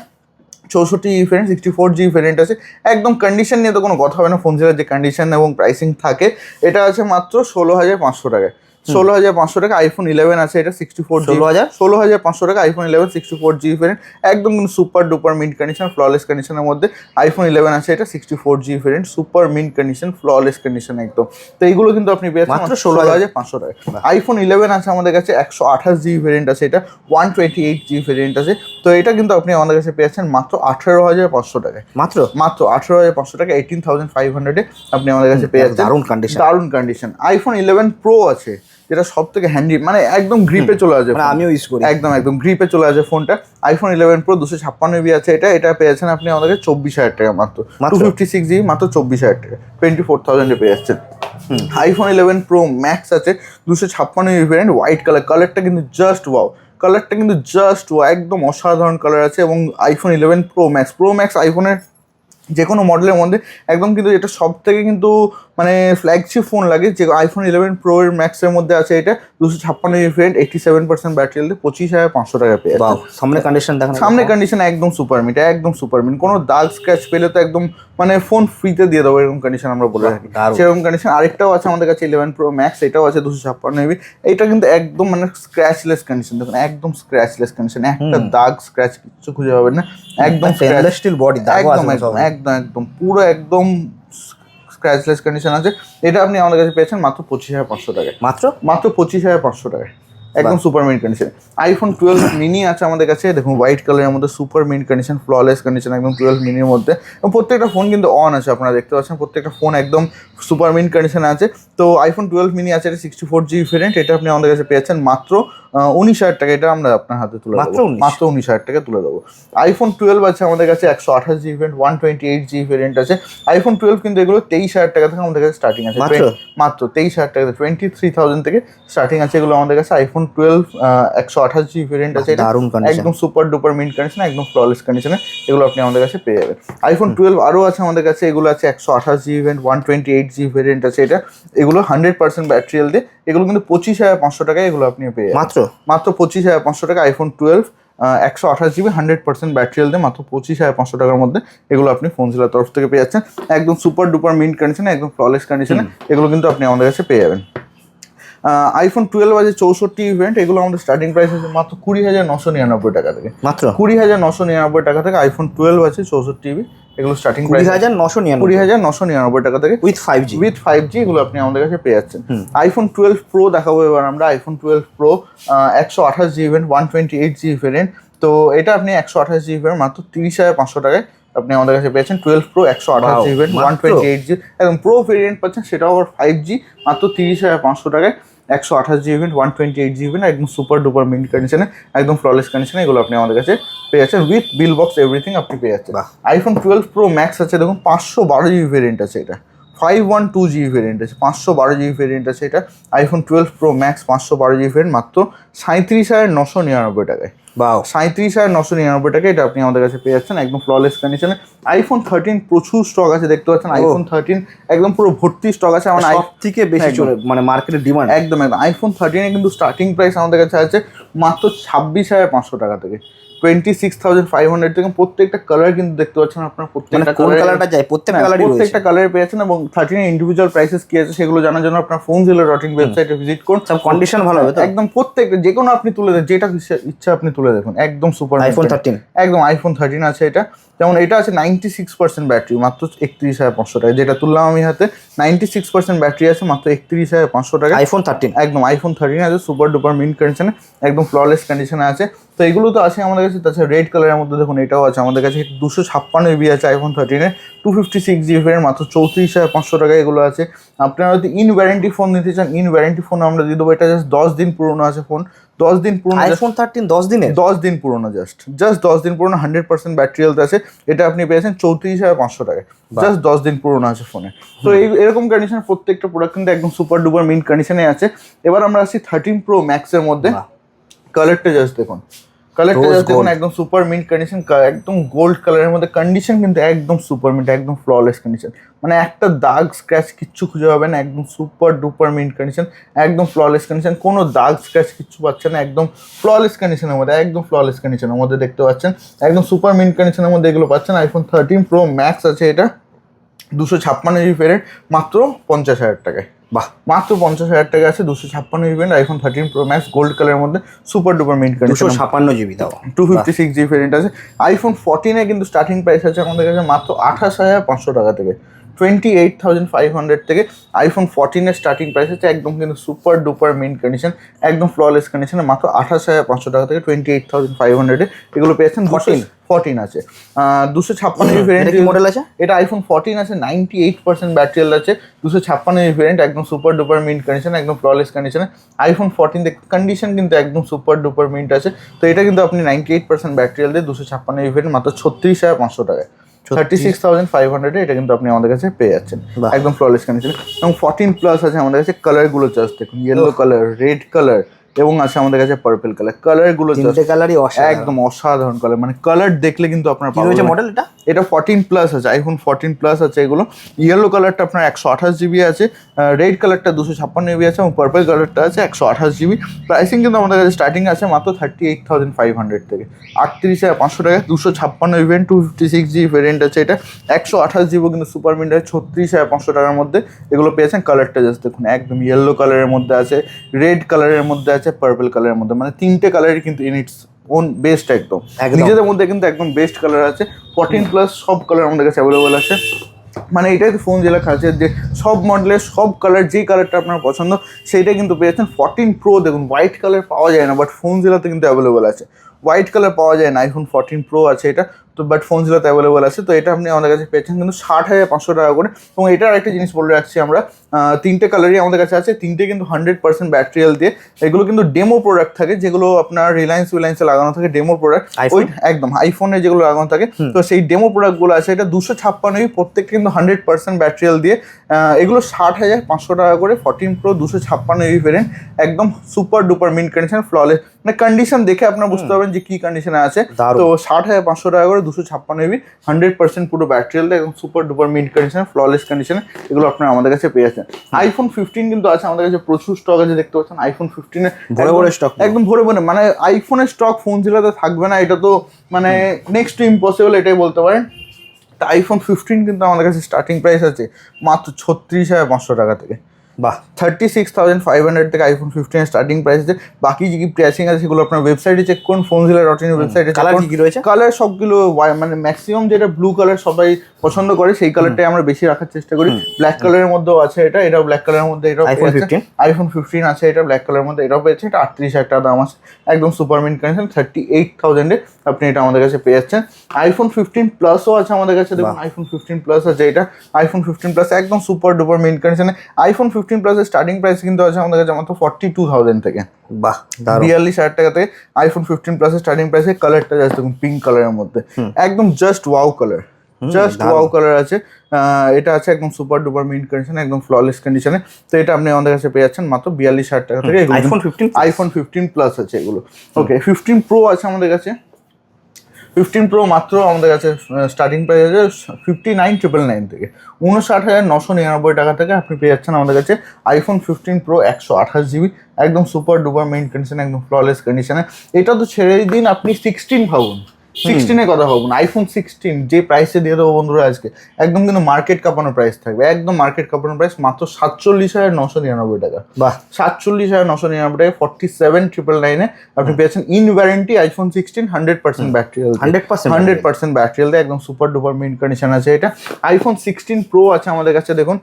চৌষট্টি G variant sixty four G variant আছে। একদম কন্ডিশন নিয়ে তো কোনো কথা হবে না। ফোন যে কন্ডিশন এবং প্রাইসিং থাকে এটা আছে মাত্র ষোলো হাজার পাঁচশো টাকায়। ষোলো হাজার পাঁচশো টাকা আইফোন ইলেভেন আছে এটা সিক্সটি ফোর 16,000? ষোলো হাজার পাঁচশো টাকা iPhone eleven sixty four G variant একদম কিন্তু super duper mint condition flawless কন্ডিশনের মধ্যে আইফোন ইলেভেন আছে এটা sixty four G variant super mint condition flawless condition একদম। তো এইগুলো কিন্তু আপনি পেয়ে মাত্র ষোলো হাজার। পাঁচশো টাকা আইফোন ইলেভেন আছে আমাদের কাছে একশো আঠাশ জি ভ্যারিয়েন্ট আছে এটা one twenty eight G variant আছে। তো এটা কিন্তু আপনি আমাদের কাছে পেয়েছেন মাত্র আঠারো হাজার পাঁচশো টাকায়। মাত্র? মাত্র আঠারো হাজার পাঁচশো টাকা এইটিন থাউজেন্ড ফাইভ হান্ড্রেডে আপনি আমাদের কাছে পেয়ে যাচ্ছেন। দারুণ condition। দারুণ কন্ডিশন আইফোন ইলেভেন প্রো আছে। যেটা সব থেকে হ্যান্ডি মানে একদম গ্রিপে চলে আসে মানে আমিও ইউজ করি। একদম একদম গ্রিপে চলে আসে ফোনটা আইফোন ইলেভেন প্রো দুশো ছাপ্পান্ন বি আছে এটা এটা পেয়েছেন আপনি আমাদেরকে চব্বিশ হাজার টাকা মাত্র? টু ফিফটি সিক্স জি মাত্র চব্বিশ হাজার টাকা। টোয়েন্টি ফোর থাউজেন্ডে পেয়ে যাচ্ছেন আইফোন ইলেভেন প্রো ম্যাক্স আছে দুশো ছাপ্পান্ন জিবি ভ্যারিয়েন্ট হোয়াইট কালার কালারটা কিন্তু জাস্ট ওয়াও কালারটা কিন্তু জাস্ট ওয়া একদম অসাধারণ কালার আছে এবং iPhone eleven pro max pro max আইফোনের যে কোনো মডেলের মধ্যে একদম কিন্তু এটা সব থেকে কিন্তু মানে ফ্ল্যাগশিপ ফোন লাগে যে আইফোন ইলেভেন প্রো এর ম্যাক্সের মধ্যে আছে এটা দুশো ছাপ্পান্ন variant eighty seven percent battery health পঁচিশ হাজার পাঁচশো টাকা পেয়ে। সামনে কন্ডিশন দেখেন সামনে কন্ডিশন একদম সুপার মিট একদম সুপার মিট কোনো দাগ স্ক্র্যাচ পেলে তো একদম মানে ফোন ফ্রিতে দিয়ে দেবো এরকম কন্ডিশন আমরা বলে থাকি। সেরকম কন্ডিশন আরেকটাও আছে আমাদের কাছে ইলেভেন প্রো ম্যাক্স এটাও আছে দুশো ছাপ্পান্ন জিবি এটা কিন্তু একদম মানে স্ক্র্যাচলেস কন্ডিশন দেখুন একদম স্ক্র্যাচলেস কন্ডিশন একটা দাগ স্ক্র্যাচ কিছু খুঁজে পাবেন না। একদম স্টিল বডি একদম একদম একদম। পুরো একদম স্ক্র্যাচলেস কন্ডিশন আছে। এটা আপনি আমাদের কাছে পেয়েছেন মাত্র পঁচিশ হাজার পাঁচশো টাকায়। মাত্র? মাত্র পঁচিশ হাজার পাঁচশো টাকায়। একদম super mint condition iPhone twelve mini আছে আমাদের কাছে। দেখুন হোয়াইট কালারের মধ্যে super mint condition flawless condition একদম টুয়েলভ মিনির মধ্যে। এবং প্রত্যেকটা ফোন কিন্তু অন আছে আপনারা দেখতে পাচ্ছেন। প্রত্যেকটা ফোন একদম সুপার মিন্ট কন্ডিশনে আছে। তো আইফোন টুয়েলভ মিনি আছে এটা সিক্সটি ফোর জি ভেরিয়েন্ট এটা আপনি আমাদের কাছে পেয়েছেন মাত্র উনিশ হাজার টাকা এটা আমরা আপনার হাতে তুলে মাত্র দেবো। মাত্র উনিশ হাজার টাকা তুলে দেবো। আইফোন টুয়েলভ আছে আমাদের কাছে একশো আঠাশ G variant one twenty eight G variant আছে। আইফোন টুয়েলভ কিন্তু এগুলো তেইশ হাজার টাকা থেকে আমাদের কাছে স্টার্টিং আছে। মাত্র? মাত্র তেইশ হাজার টাকা টোয়েন্টি থ্রি থাউজেন্ড থেকে স্টার্টিং আছে এগুলো আমাদের কাছে। আইফোন টুয়েলভ একশো আঠাশ জি ভেরিয়েন্ট আছে। একদম সুপার ডুপার মিন্ট কন্ডিশন একদম ফ্ললেস কন্ডিশনে এগুলো আপনি আমাদের কাছে পেয়ে যাবেন। আইফোন টুয়েলভ আরও আছে আমাদের কাছে এগুলো আছে একশো আঠাশ G variant one twenty eight G variant আছে এটা। এগুলো হান্ড্রেড পার্সেন্ট ব্যাটারি হেলথ দিয়ে এগুলো কিন্তু পঁচিশ হাজার পাঁচশো টাকায় এগুলো আপনি পেয়ে যাবেন। মাত্র? মাত্র পঁচিশ হাজার পাঁচশো টাকা আইফোন টুয়েলভ একশো আঠাশ জিবি হান্ড্রেড পার্সেন্ট ব্যাটারি হেলথে মাত্র পঁচিশ হাজার পাঁচশো টাকার মধ্যে এগুলো আপনি ফোনজিলার তরফ থেকে পেয়ে যাচ্ছেন। একদম সুপার ডুপার মিন্ট কন্ডিশনে একদম ফ্ললেস কন্ডিশনে এগুলো কিন্তু আপনি আমাদের কাছে পেয়ে যাবেন। আইফোন টুয়েলভ আছে চৌষট্টি ইভেন্ট এগুলো আমাদের স্টার্টিং প্রাইস আছে মাত্র কুড়ি হাজার নশো নিরানব্বই টাকা থেকে। মাত্র? কুড়ি হাজার নশো নিরানব্বই টাকা থেকে আইফোন টুয়েলভ আছে চৌষট্টি জিবি এগুলো স্টার্টিং কুড়ি প্রাইস হাজার নশো কুড়ি নিরানব্বই হাজার নশো নিরানব্বই টাকা থেকে with five G with five G এগুলো আপনি আমাদের কাছে পেয়ে যাচ্ছেন। আইফোন টুয়েলভ প্রো দেখাবো এবার আমরা। আইফোন টুয়েলভ প্রো একশো আঠাশ G variant one twenty eight G তো এটা আপনি একশো আঠাশ জি মাত্র তিরিশ হাজার পাঁচশো টাকায় আপনি আমাদের কাছে পেয়েছেন। টুয়েলভ প্রো একশো আঠাশ G one? Twenty eight G একদম প্রো ভেরিয়েন্ট পাচ্ছেন সেটাও আবার ফাইভ জি মাত্র তিরিশ হাজার পাঁচশো টাকায়। একশো আঠাশ GB one twenty eight GB একদম সুপার ডুপার মিন্ট কন্ডিশনে একদম ফ্ললেস কন্ডিশনে এগুলো আপনি আমাদের কাছে পেয়ে যাচ্ছেন উইথ বিল বক্স এভরিথিং আপনি পেয়ে যাচ্ছেন। আইফোন টুয়েলভ প্রো ম্যাক্স আছে দেখুন পাঁচশো বারো জিবি ভেরিয়েন্ট আছে এটা। Five one two GB variant আছে পাঁচশো বারো জিবি ভেরিয়েন্ট আছে এটা। আইফোন টুয়েলভ প্রো ম্যাক্স পাঁচশো বারো জিবি ভেরিয়েন্ট মাত্র সাঁত্রিশ হাজার নশো নিরানব্বই টাকায়। সাঁত্রিশ হাজার নশো নিরানব্বই টাকা এটা আপনি আমাদের কাছে পেয়ে যাচ্ছেন একদম ফ্ললেস কন্ডিশনে আইফোন থার্টিন প্রচুর স্টক আছে দেখতে পাচ্ছেন? আইফোন থার্টিন একদম পুরো ভর্তি স্টক আছে আমার সব থেকে বেশি চলে মানে মার্কেটের ডিমান্ড একদম একদম। আইফোন থার্টিনে কিন্তু স্টার্টিং প্রাইস আমাদের কাছে আছে মাত্র ছাব্বিশ হাজার পাঁচশো টাকা থেকে। Twenty six thousand five hundred থেকে প্রত্যেকটা কালার কিন্তু দেখতে পাচ্ছেন আপনার মানে প্রত্যেকটা কোন কালারটা যায়? প্রত্যেকটা হ্যাঁ, কালারই রয়েছে। প্রত্যেকটা কালারে পেয়েছেন এবং থার্টিনের ইন্ডিভিজুয়াল প্রাইসেস কি আছে সেগুলো জানার জন্য আপনার ফোন জিলো ডট ইন ওয়েবসাইটে ভিজিট করুন। সব কন্ডিশন ভালো হবে তো? একদম প্রত্যেকটা যে কোনো আপনি তুলে দেন যেটা ইচ্ছা- আপনি তুলে দেখুন। একদম সুপার আইফোন থার্টিন একদম আইফোন থার্টিন আছে এটা। যেমন এটা আছে নাইনটি সিক্স পার্সেন্ট ব্যাটারি মাত্র একত্রিশ হাজার পাঁচশো টাকা। যেটা তুললাম আমি হাতে নাইনটি সিক্স পার্সেন্ট ব্যাটারি আছে মাত্র একত্রিশ হাজার পাঁচশো টাকা। আইফোন থার্টিন একদম আইফোন থার্টিন আছে সুপার ডুপার মিন্ট কন্ডিশনে একদম ফ্ললেস কন্ডিশনে আছে। তো এগুলো তো আছে আমাদের কাছে। তাছাড়া রেড কালারের মধ্যে দেখুন এটাও আছে। আমাদের কাছে দুশো ছাপ্পান্ন এবি আছে আইফোন থার্টিনে টু ফিফটি সিক্স জিবি মাত্র চৌত্রিশ হাজার পাঁচশো টাকা এগুলো আছে। আপনারা যদি ইন ওয়ারেন্টি ফোন নিতে চান ইন ওয়ারেন্টি ফোন আমরা দিয়ে দেবো। এটা জাস্ট দশ দিন পুরনো আছে ফোন দশ দিন পুরনো আইফোন থার্টিন দশ দিনে দশ দিন পুরনো জাস্ট জাস্ট দশ দিন পুরনো হান্ড্রেড পার্সেন্ট ব্যাটারি হেলথ আছে। এটা আপনি পেয়েছেন চৌত্রিশ হাজার পাঁচশো টাকায়। জাস্ট দশ দিন পুরনো আছে ফোনে তো এই এরকম কন্ডিশন প্রত্যেকটা প্রোডাক্ট কিন্তু একদম সুপার ডুপার মিন্ট কন্ডিশনে আছে। এবার আমরা আসছি থার্টিন প্রো ম্যাক্সের মধ্যে। কালারটা জাস্ট দেখুন। কালারটা দেখুন. একদম সুপার মিন্ট কন্ডিশন একদম গোল্ড কালারের মধ্যে কন্ডিশন কিন্তু একদম সুপার মিন্ট একদম ফ্ললেস কন্ডিশন মানে একটা দাগ স্ক্র্যাচ কিচ্ছু খুঁজে পাবে না একদম সুপার ডুপার মিন্ট কন্ডিশন একদম ফ্ললেস কন্ডিশন কোনো দাগ স্ক্র্যাচ কিচ্ছু পাচ্ছেন না একদম ফ্ললেস কন্ডিশনের মধ্যে একদম ফ্ললেস কন্ডিশনের মধ্যে দেখতে পাচ্ছেন। একদম সুপার মিন্ট কন্ডিশনের মধ্যে এগুলো পাচ্ছেন আইফোন থার্টিন প্রো ম্যাক্স আছে এটা দুশো ছাপ্পান্ন জিবি ভেরিয়েন্ট মাত্র পঞ্চাশ হাজার টাকায়। বাহ। মাত্র পঞ্চাশ হাজার টাকা আছে দুশো ছাপ্পান্ন GB iPhone thirteen pro max gold কালারের মধ্যে সুপার ডুপার মিন্ট দুশো কন্ডিশন ছাপান্ন জিবি দাও two fifty six GB variant আছে আইফোন ফোরটিনে কিন্তু স্টার্টিং প্রাইস আছে আমাদের কাছে মাত্র আঠাশ হাজার পাঁচশো টাকা থেকে। Twenty eight thousand five hundred থেকে আইফোন ফোরটিনের স্টার্টিং প্রাইস আছে একদম কিন্তু সুপার ডুপার মেন কন্ডিশন একদম ফ্ললেস কন্ডিশনে মাত্র আঠাশ হাজার পাঁচশো টাকা থেকে টোয়েন্টি এইট থাউজেন্ড ফাইভ হান্ড্রেডে এগুলো পেয়েছেন 14 ফোরটিন আছে। দুশো ছাপ্পান্ন ভেরিয়েন্ট কি মডেল আছে? এটা আইফোন ফোরটিন আছে নাইনটি এইট পার্সেন্ট ব্যাটারি আছে দুশো ছাপ্পান্ন ভেরিয়েন্ট একদম সুপার ডুপার মিন্ট কন্ডিশন একদম ফ্ললেস কন্ডিশনে আইফোন ফোরটিন কন্ডিশন কিন্তু একদম সুপার ডুপার মিন্ট আছে। তো এটা কিন্তু আপনি নাইনটি এইট পার্সেন্ট ব্যাটারি দিয়ে দুশো ছাপ্পান্ন ভেরিয়েন্ট মাত্র ছত্রিশ হাজার পাঁচশো টাকায়। থার্টি সিক্স থাউজেন্ড ফাইভ হান্ড্রেডে এটা কিন্তু আপনি আমাদের কাছে পেয়ে যাচ্ছেন। একদম ফ্ললেস কন্ডিশন এবং ফোরটিন প্লাস আছে আমাদের কাছে কালারগুলো জাস্ট দেখুন ইয়েলো কালার রেড কালার এবং আছে আমাদের কাছে পার্পল কালার কালারগুলো কালারই একদম অসাধারণ কালার মানে কালার দেখলে কিন্তু আপনার কি রয়েছে মডেল এটা? এটা ফোরটিন প্লাস আছে আইফোন ফোরটিন প্লাস আছে এগুলো। ইয়েলো কালারটা আপনার একশো আঠাশ জিবি আছে রেড কালারটা দুশো ছাপ্পান্ন জিবি আছে এবং পার্পল কালারটা আছে একশো আঠাশ জিবি প্রাইসিং কিন্তু আমাদের কাছে স্টার্টিং আছে মাত্র thirty eight thousand five hundred থেকে। আটত্রিশ হাজার পাঁচশো টাকা, দুশো ছাপ্পান্ন event two fifty six GB variant আছে এটা। একশো আঠাশ জিবি কিন্তু সুপার মিন্ট আছে, ছত্রিশ হাজার পাঁচশো টাকার মধ্যে এগুলো পেয়েছেন কালারটা জাস্ট দেখুন, একদম ইয়েলো কালারের মধ্যে আছে রেড কালারের মধ্যে আছে পার্পল কালারের মধ্যে। মানে তিনটে কালারই কিন্তু ইনিটস ওন বেস্ট একদম। নিজেদের মধ্যে কিন্তু একদম বেস্ট কালার আছে। ফোরটিন প্লাস সব কালার আমাদের কাছে অ্যাভেলেবেল আছে। মানে এটাই তো ফোন জেলা খাচ্ছে যে সব মডেলের সব কালার যেই কালারটা আপনার পছন্দ সেইটা কিন্তু পেয়ে যাচ্ছেন। ফোরটিন প্রো দেখুন হোয়াইট কালার পাওয়া যায় না বাট ফোন জেলাতে কিন্তু অ্যাভেলেবেল আছে। হোয়াইট কালার পাওয়া যায় না আইফোন ফোরটিন প্রো আছে এটা। তো বাট ফোন জেলাতে অ্যাভেলেবল আছে তো এটা আপনি আমাদের কাছে পেয়েছেন কিন্তু ষাট হাজার পাঁচশো টাকা করে। এবং এটার একটা জিনিস বলে রাখছি আমরা তিনটে কালারই আমাদের কাছে আছে তিনটে কিন্তু হান্ড্রেড পার্সেন্ট ব্যাটারিয়াল দিয়ে। এগুলো কিন্তু ডেমো প্রোডাক্ট থাকে যেগুলো আপনার রিলায়েন্স রিলায়েন্সে লাগানো থাকে ডেমো প্রোডাক্ট ওই একদম আইফোনে যেগুলো লাগানো থাকে। তো সেই ডেমো প্রোডাক্টগুলো আছে এটা দুশো ছাপ্পান্নই প্রত্যেকটা কিন্তু হান্ড্রেড পার্সেন্ট ব্যাটারিয়াল দিয়ে। এগুলো ষাট হাজার পাঁচশো টাকা করে ফোরটিন প্রো দুশো ছাপ্পান্ন ইবি ভেরিয়েন্ট একদম super duper mint condition flawless মানে কন্ডিশন দেখে আপনারা বুঝতে পারবেন যে কি কন্ডিশনে আছে। তো ষাট হাজার পাঁচশো টাকা করে দুশো ছাপ্পান্ন ইবি হান্ড্রেড পার্সেন্ট পুরো ব্যাটারিয়াল দিয়ে একদম super duper mint condition flawless কন্ডিশনে এগুলো আপনারা আমাদের কাছে পেয়ে যাচ্ছেন। আইফোন ফিফটিন কিন্তু আছে আমাদের কাছে প্রচুর স্টক আছে দেখতে পাচ্ছেন আইফোন ফিফটিনের ভরে ভরে stock। একদম ভরে ভরে মানে আইফোনের স্টক ফোন জেলাতে থাকবে না এটা তো মানে নেক্সট টু ইম্পসিবল এটাই বলতে পারেন। আইফোন ফিফটিন কিন্তু আমাদের কাছে স্টার্টিং প্রাইস আছে মাত্র ছত্রিশ হাজার পাঁচশো টাকা থেকে। বাহ thirty six thousand five hundred থেকে আইফোন ফিফটিনের স্টার্টিং প্রাইস আছে। বাকি যে কি প্রাইসিং আছে সেগুলো আপনার ওয়েবসাইটে চেক করুন ফোন জিলা ডট ইন ওয়েবসাইটে কালার কি রয়েছে? কালার সবগুলো মানে ম্যাক্সিমাম যেটা ব্লু কালার সবাই পছন্দ করে সেই কালারটাই আমরা বেশি রাখার চেষ্টা করি। ব্ল্যাক কালারের মধ্যেও আছে এটা এটাও ব্ল্যাক কালারের মধ্যে এটাও iPhone 15? আইফোন ফিফটিন আছে এটা ব্ল্যাক কালারের মধ্যে এটাও পেয়েছে এটা আটত্রিশ হাজার টাকা দাম আছে। একদম super mint condition thirty eight থাউজেন্ডে আপনি এটা আমাদের কাছে পেয়ে যাচ্ছেন। আইফোন ফিফটিন প্লাসও আছে আমাদের কাছে। দেখুন আইফোন ফিফটিন প্লাস আছে এটা। আইফোন ফিফটিন প্লাস একদম সুপার ডুপার মিন কন্ডিশনে আইফোন ফিফটিন প্লাসের স্টার্টিং প্রাইস কিন্তু আছে আমাদের কাছে মাত্র ফর্টি টু থাউজেন্ড থেকে। বাহ বিয়াল্লিশ হাজার টাকা থেকে আইফোন ফিফটিন প্লাসের স্টার্টিং প্রাইসে কালারটা দেখুন পিঙ্ক কালারের মধ্যে। একদম just wow colour just. Wow colour আছে। এটা আছে একদম সুপার ডুপার মিন কন্ডিশন একদম ফ্ললেস কন্ডিশনে তো এটা আপনি আমাদের কাছে পেয়ে যাচ্ছেন মাত্র বিয়াল্লিশ হাজার টাকা থেকে iPhone 15 আইফোন ফিফটিন প্লাস আছে এগুলো। ওকে ফিফটিন প্রো আছে আমাদের কাছে। ফিফটিন প্রো মাত্র আমাদের কাছে স্টার্টিং প্রাইস আছে ফিফটি নাইন ট্রিপল নাইন থেকে। উনষাট হাজার নশো নিরানব্বই টাকা থেকে আপনি পেয়ে যাচ্ছেন আমাদের কাছে আইফোন ফিফটিন প্রো একশো আঠাশ জিবি একদম সুপার ডুপার মেইন কন্ডিশনে একদম ফ্ললেস কন্ডিশনে এটা তো ছেড়েই দিন, আপনি সিক্সটিন ভাবুন। সিক্সটিনের কথা ভাবুন আইফোন সিক্সটিন যে প্রাইসে দিয়ে দেবো বন্ধুরা আজকে একদম কিন্তু মার্কেট কাঁপানো প্রাইস থাকবে একদম মার্কেট কাঁপানো প্রাইস মাত্র সাতচল্লিশ হাজার নশো নিরানব্বই টাকা। বাহ। সাতচল্লিশ হাজার নশো নিরানব্বই টাকা ফর্টি সেভেন ট্রিপল নাইনে আপনি পেয়েছেন in warranty iPhone sixteen hundred percent battery 100% hundred percent battery health একদম সুপার ডুপার মিন কন্ডিশন আছে এটা। আইফোন সিক্সটিন প্রো আছে আমাদের কাছে দেখুন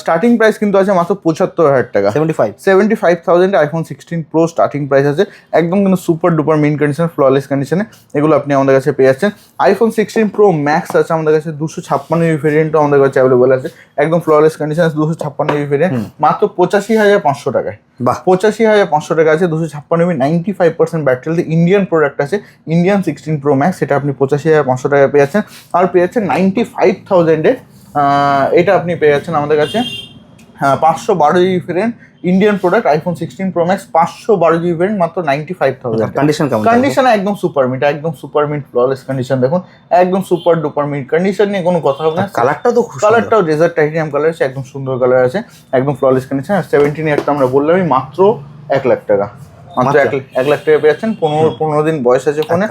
স্টার্টিং প্রাইস কিন্তু আছে মাত্র পঁচাত্তর হাজার টাকা। Seventy five seventy five thousand iPhone sixteen pro starting price আছে একদম কিন্তু super duper mint condition flawless কন্ডিশনে এগুলো আপনি আমাদের কাছে পেয়ে যাচ্ছেন। আইফোন সিক্সটিন প্রো ম্যাক্স আছে আমাদের কাছে দুশো ছাপ্পান্ন জিবি ভেরিয়েন্টও আমাদের কাছে অ্যাভেলেবল আছে। একদম ফ্ললেস কন্ডিশন আছে দুশো ছাপ্পান্ন জিবি ভেরিয়েন্ট মাত্র পঁচাশি হাজার পাঁচশো টাকায়। বাহ। পঁচাশি হাজার পাঁচশো টাকা আছে দুশো ছাপ্পান্ন GB ninety five percent battery Indian product আছে ইন্ডিয়ান সিক্সটিন প্রো ম্যাক্স সেটা আপনি পঁচাশি হাজার পাঁচশো টাকায় পেয়ে যাচ্ছেন। আর পেয়ে যাচ্ছেন নাইনটি ফাইভ থাউজেন্ডে এটা আপনি পেয়ে যাচ্ছেন আমাদের কাছে হ্যাঁ পাঁচশো বারো GB friend Indian product iPhone sixteen pro max পাঁচশো বারো জিবি ভ্যারিয়েন্ট মাত্র ninety five thousand condition condition একদম সুপার মিট একদম সুপার মিট ফ্ললেস কন্ডিশন দেখুন। একদম সুপার ডুপার মিট কন্ডিশন নিয়ে কোনো কথা হবে না। কালারটা তো কালারটাও ডেজার্ট টাইটেনিয়াম কালার আছে একদম সুন্দর কালার আছে একদম ফ্ললেস কন্ডিশন আর সেভেন্টিন একটা আমরা বললামই মাত্র এক লাখ টাকা। মাত্র? এক লাখ- টাকা পেয়েছেন পনেরো পনেরো দিন বয়স আছে ফোনে।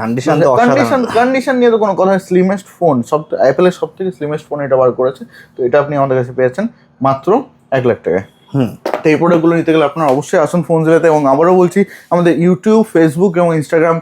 কন্ডিশন কন্ডিশন নিয়ে তো কোনো কথা স্লিমেস্ট ফোন সব অ্যাপেলের সব থেকে স্লিমেস্ট ফোন এটা বার করেছে। তো এটা আপনি আমাদের কাছে পেয়েছেন মাত্র এক লাখ টাকায়। হুম। তো এই প্রোডাক্টগুলো নিতে গেলে আপনারা অবশ্যই আসুন ফোন জেলাতে এবং আবারও বলছি আমাদের ইউটিউব ফেসবুক এবং ইনস্টাগ্রাম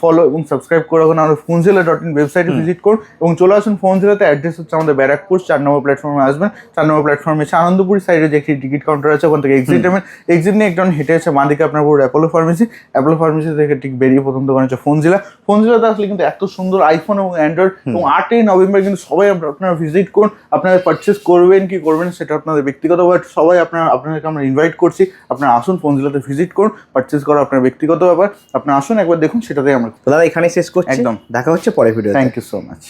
ফলো এবং সাবস্ক্রাইব করে রাখুন। আমাদের ফোন জেলা ডট ইন ওয়েবসাইটে ভিজিট করুন এবং চলে আসুন ফোন জেলাতে। অ্যাড্রেস হচ্ছে আমাদের ব্যারাকপুর চার নম্বর প্ল্যাটফর্মে আসবেন। চার নম্বর প্ল্যাটফর্মে এসে আনন্দপুরি সাইডে যে একটি টিকিট কাউন্টার আছে ওখান থেকে এক্সিট নেবেন। এক্সিট নিয়ে একজন হেঁটে এসে বাঁদিকে আপনার পুরো অ্যাপোলো ফার্মেসি অ্যাপোলো ফার্মেসি থেকে ঠিক বেরিয়ে প্রথম দোকান হচ্ছে ফোন জেলা। ফোন জেলাতে আসলে কিন্তু এত সুন্দর আইফোন এবং অ্যান্ড্রয়েড এবং আটই নভেম্বর কিন্তু সবাই আপনারা- ভিজিট করুন। আপনারা পারচেস করবেন কি করবেন সেটা আপনাদের ব্যক্তিগত ব্যাপার সবাই আপনার আপনাদেরকে আমরা ইনভাইট করছি আপনার আসুন ফোন জেলাতে ভিজিট করুন পারচেস করা আপনার ব্যক্তিগত ব্যাপার। আপনার আসুন একবার দেখুন সেটাতেই আমরা দাদা এখানে শেষ করছি। একদম। দেখা হচ্ছে পরে video thank you so much